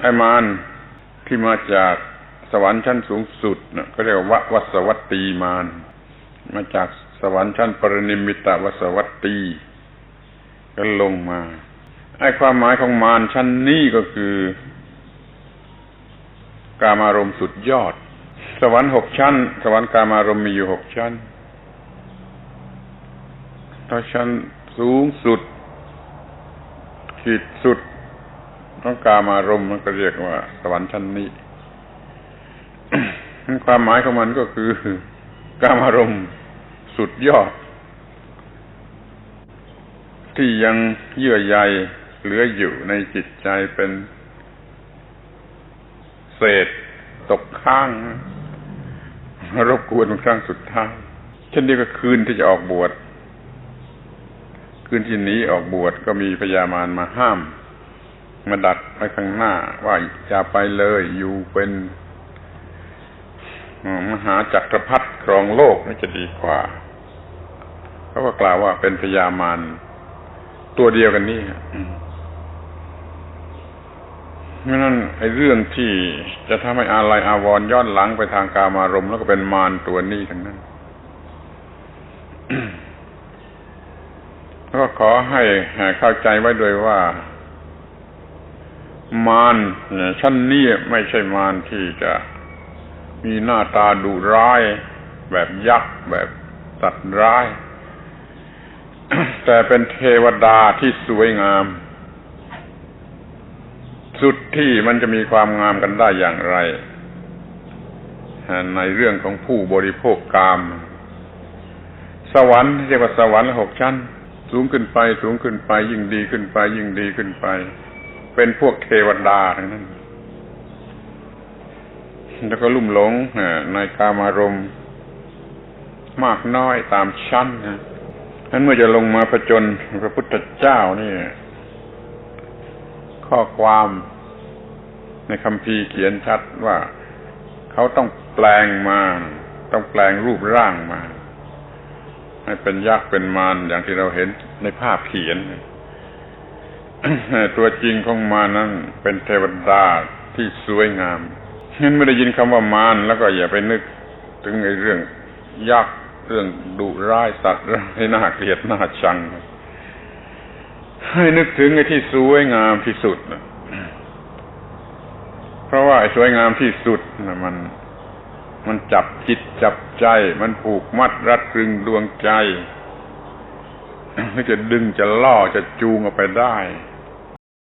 ไอ้มารที่มาจากสวรรค์ชั้นสูงสุดนะเขาเรียกว่าวัสวัตตีมารมาจากสวรรค์ชั้นปรนิมิตวัสวัตตีก็ลงมาไอ้ความหมายของมารชั้นนี้ก็คือ กามารมณ์สุดยอด สวรรค์หกชั้น สวรรค์กามารมณ์มีอยู่หกชั้นถ้าชั้นสูงสุดขีดสุด ของกามารมณ์มันก็เรียกว่า สวรรค์ชั้นนี้ความหมายของมันก็คือกามารมณ์สุดยอด ที่ยังเยื่อใยเหลืออยู่ในจิตใจเป็นเศษตกข้างรบกวนครั้งสุดท้ายเช่นเดียวกับคืนที่จะออกบวชคืนที่หนี้ออกบวชก็มีพญามารมาห้าม มาดักไว้ข้างหน้า ว่าอย่าไปเลยอยู่เป็นมหาจักรพรรดิครองโลกน่าจะดีกว่าเขาก็กล่าวว่าเป็นพญามารตัวเดียวกันนี่เพราะนั้นไอ้เรื่องที่จะทำให้อาลัยอาวรย้อนหลังไปทางกามารมแล้วก็เป็นมารตัวนี้ทั้งนั้นแล้วก็ขอให้เข้าใจไว้ด้วยว่า มารชั้นนี้ไม่ใช่มารที่จะมีหน้าตาดุร้าย แบบยักษ์แบบสัตว์ร้าย แต่เป็นเทวดาที่สวยงาม สุดที่มันจะมีความงามกันได้อย่างไร ในเรื่องของผู้บริโภคกาม สวรรค์เรียกว่าสวรรค์หกชั้น สูงขึ้นไปสูงขึ้นไป ยิ่งดีขึ้นไป ยิ่งดีขึ้นไป เป็นพวกเทวดาทั้งนั้น แล้วก็ลุ่มหลงในกามารมณ์มากน้อยตามชั้นนะนั้นเมื่อจะลงมาผจญพระพุทธเจ้านี่ ข้อความในคำพีเขียนชัดว่าเขาต้องแปลงมา ต้องแปลงรูปร่างมา ให้เป็นยักษ์เป็นมารอย่างที่เราเห็นในภาพเขียน ตัวจริงของมานั้นเป็นเทวดาที่สวยงามงั้นไม่ได้ยินคำว่ามารแล้วก็อย่าไปนึกถึงไอ้เรื่องยักษ์เรื่องดุร้ายสัตว์ร้ายน่าเกลียดน่าชัง ให้นึกถึงไอ้ที่สวยงามที่สุดเพราะว่าไอ้สวยงามที่สุดนะมัน มันจับจิตจับใจ มันผูกมัดรัดรึงดวงใจ ก็จะดึงจะล่อจะจูงออกไปได้